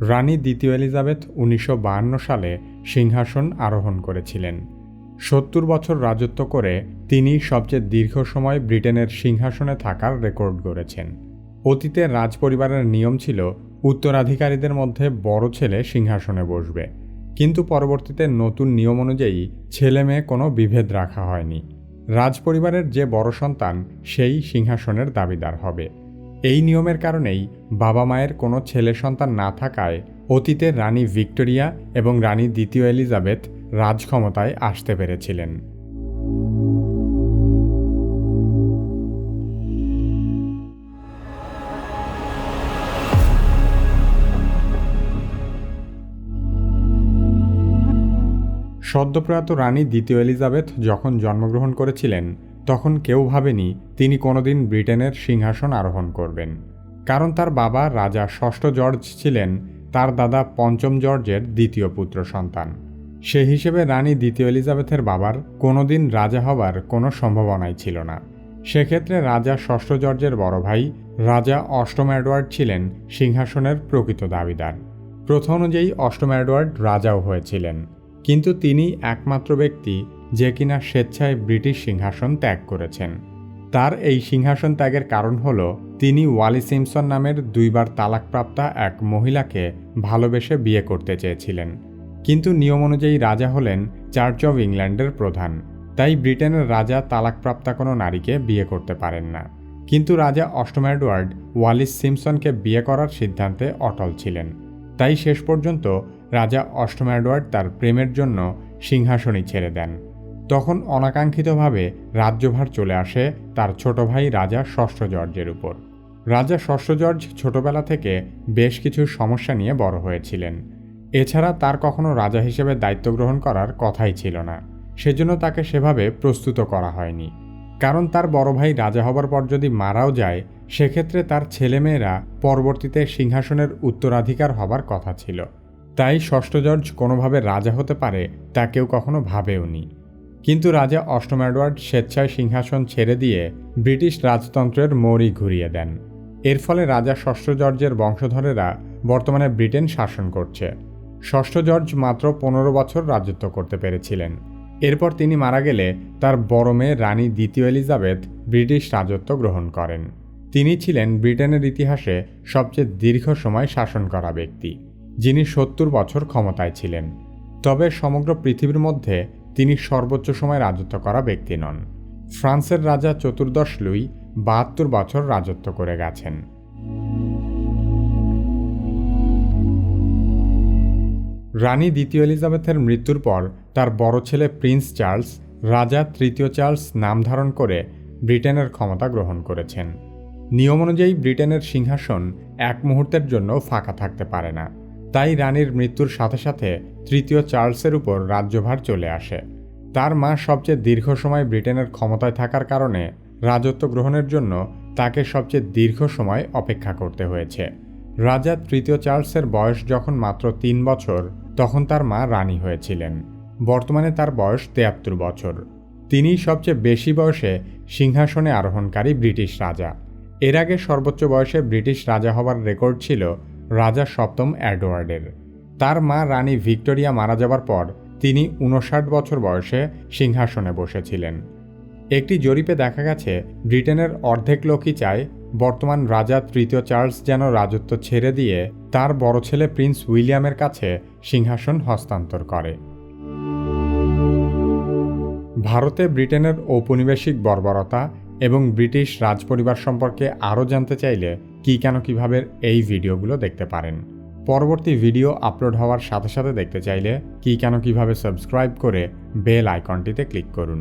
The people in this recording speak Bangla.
রানী দ্বিতীয় এলিজাবেথ উনিশশো সালে সিংহাসন আরোহণ করেছিলেন। সত্তর বছর রাজত্ব করে তিনি সবচেয়ে দীর্ঘ সময় ব্রিটেনের সিংহাসনে থাকার রেকর্ড গড়েছেন। অতীতে রাজপরিবারের নিয়ম ছিল, উত্তরাধিকারীদের মধ্যে বড় ছেলে সিংহাসনে বসবে। কিন্তু পরবর্তীতে নতুন নিয়ম অনুযায়ী ছেলে মেয়ে কোনো বিভেদ রাখা হয়নি। রাজপরিবারের যে বড় সন্তান, সেই সিংহাসনের দাবিদার হবে। এই নিয়মের কারণেই বাবা মায়ের কোনো ছেলে সন্তান না থাকায় অতীতে রানী ভিক্টোরিয়া এবং রানী দ্বিতীয় এলিজাবেথ রাজক্ষমতায় আসতে পেরেছিলেন। সদ্যপ্রয়াত রানী দ্বিতীয় এলিজাবেথ যখন জন্মগ্রহণ করেছিলেন তখন কেউ ভাবেনি তিনি কোনোদিন ব্রিটেনের সিংহাসন আরোহণ করবেন। কারণ তার বাবা রাজা ষষ্ঠ জর্জ ছিলেন, তার দাদা পঞ্চম জর্জের দ্বিতীয় পুত্র সন্তান। সে হিসেবে রানী দ্বিতীয় এলিজাবেথের বাবার কোনোদিন রাজা হবার কোনো সম্ভাবনাই ছিল না। সেক্ষেত্রে রাজা ষষ্ঠ জর্জের বড় ভাই, রাজা অষ্টম অ্যাডওয়ার্ড ছিলেন সিংহাসনের প্রকৃত দাবিদার। প্রথা অনুযায়ী অষ্টম অ্যাডওয়ার্ড রাজাও হয়েছিলেন। কিন্তু তিনি একমাত্র ব্যক্তি যে কিনা স্বেচ্ছায় ব্রিটিশ সিংহাসন ত্যাগ করেছেন। তার এই সিংহাসন ত্যাগের কারণ হল, তিনি ওয়ালি সিমসন নামের দুইবার তালাকপ্রাপ্তা এক মহিলাকে ভালোবেসে বিয়ে করতে চেয়েছিলেন। কিন্তু নিয়ম অনুযায়ী রাজা হলেন চার্চ অব ইংল্যান্ডের প্রধান। তাই ব্রিটেনের রাজা তালাকপ্রাপ্তা কোনো নারীকে বিয়ে করতে পারেন না। কিন্তু রাজা অষ্টম এডওয়ার্ড ওয়ালিস সিমসনকে বিয়ে করার সিদ্ধান্তে অটল ছিলেন। তাই শেষ পর্যন্ত রাজা অষ্টম এডওয়ার্ড তার প্রেমের জন্য সিংহাসনই ছেড়ে দেন। তখন অনাকাঙ্ক্ষিতভাবে রাজ্যভার চলে আসে তার ছোট ভাই রাজা ষষ্ঠ জর্জের উপর। রাজা ষষ্ঠ জর্জ ছোটবেলা থেকে বেশ কিছু সমস্যা নিয়ে বড় হয়েছিলেন। এছাড়া তার কখনো রাজা হিসেবে দায়িত্ব গ্রহণ করার কথাই ছিল না। সেজন্য তাকে সেভাবে প্রস্তুত করা হয়নি। কারণ তার বড় ভাই রাজা হবার পর যদি মারাও যায়, সেক্ষেত্রে তার ছেলেমেয়েরা পরবর্তীতে সিংহাসনের উত্তরাধিকার হবার কথা ছিল। তাই ষষ্ঠ জর্জ কোনোভাবে রাজা হতে পারে তা কেউ কখনো ভাবেওনি কিন্তু রাজা অষ্টম এডওয়ার্ড স্বেচ্ছায় সিংহাসন ছেড়ে দিয়ে ব্রিটিশ রাজতন্ত্রের মৌরি ঘুরিয়ে দেন। এর ফলে রাজা ষষ্ঠ জর্জের বংশধরেরা বর্তমানে ব্রিটেন শাসন করছে। ষষ্ঠ জর্জ মাত্র পনেরো বছর রাজত্ব করতে পেরেছিলেন। এরপর তিনি মারা গেলে তার বড় মেয়ে রানী দ্বিতীয় এলিজাবেথ ব্রিটিশ রাজত্ব গ্রহণ করেন। তিনি ছিলেন ব্রিটেনের ইতিহাসে সবচেয়ে দীর্ঘ সময় শাসন করা ব্যক্তি, যিনি সত্তর বছর ক্ষমতায় ছিলেন। তবে সমগ্র পৃথিবীর মধ্যে তিনি সর্বোচ্চ সময় রাজত্ব করা ব্যক্তি নন। ফ্রান্সের রাজা চতুর্দশ লুই বাহাত্তর বছর রাজত্ব করে গেছেন। রানী দ্বিতীয় এলিজাবেথের মৃত্যুর পর তার বড় ছেলে প্রিন্স চার্লস, রাজা তৃতীয় চার্লস নাম ধারণ করে ব্রিটেনের ক্ষমতা গ্রহণ করেছেন। নিয়ম অনুযায়ী ব্রিটেনের সিংহাসন এক মুহূর্তের জন্য ফাঁকা থাকতে পারে না। তাই রানীর মৃত্যুর সাথে সাথে তৃতীয় চার্লসের উপর রাজ্যভার চলে আসে। তার মা সবচেয়ে দীর্ঘ সময় ব্রিটেনের ক্ষমতায় থাকার কারণে রাজত্ব গ্রহণের জন্য তাকে সবচেয়ে দীর্ঘ সময় অপেক্ষা করতে হয়েছে। রাজা তৃতীয় চার্লসের বয়স যখন মাত্র তিন বছর, তখন তার মা রানী হয়েছিলেন। বর্তমানে তার বয়স তেয়াত্তর বছর। তিনি সবচেয়ে বেশি বয়সে সিংহাসনে আরোহণকারী ব্রিটিশ রাজা। এর আগে সর্বোচ্চ বয়সে ব্রিটিশ রাজা হবার রেকর্ড ছিল রাজা সপ্তম অ্যাডওয়ার্ডের তার মা রানী ভিক্টোরিয়া মারা যাবার পর তিনি উনষাট বছর বয়সে সিংহাসনে বসেছিলেন। একটি জরিপে দেখা গেছে, ব্রিটেনের অর্ধেক লোকই চায় বর্তমান রাজা তৃতীয় চার্লস যেন রাজত্ব ছেড়ে দিয়ে তার বড় ছেলে প্রিন্স উইলিয়ামের কাছে সিংহাসন হস্তান্তর করে। ভারতে ব্রিটেনের ঔপনিবেশিক বর্বরতা এবং ব্রিটিশ রাজপরিবার সম্পর্কে আরও জানতে চাইলে কি কেন কীভাবে এই ভিডিওগুলো দেখতে পারেন। পরবর্তী ভিডিও আপলোড হওয়ার সাথে সাথে দেখতে চাইলে কি কেন কীভাবে সাবস্ক্রাইব করে বেল আইকনটিতে ক্লিক করুন।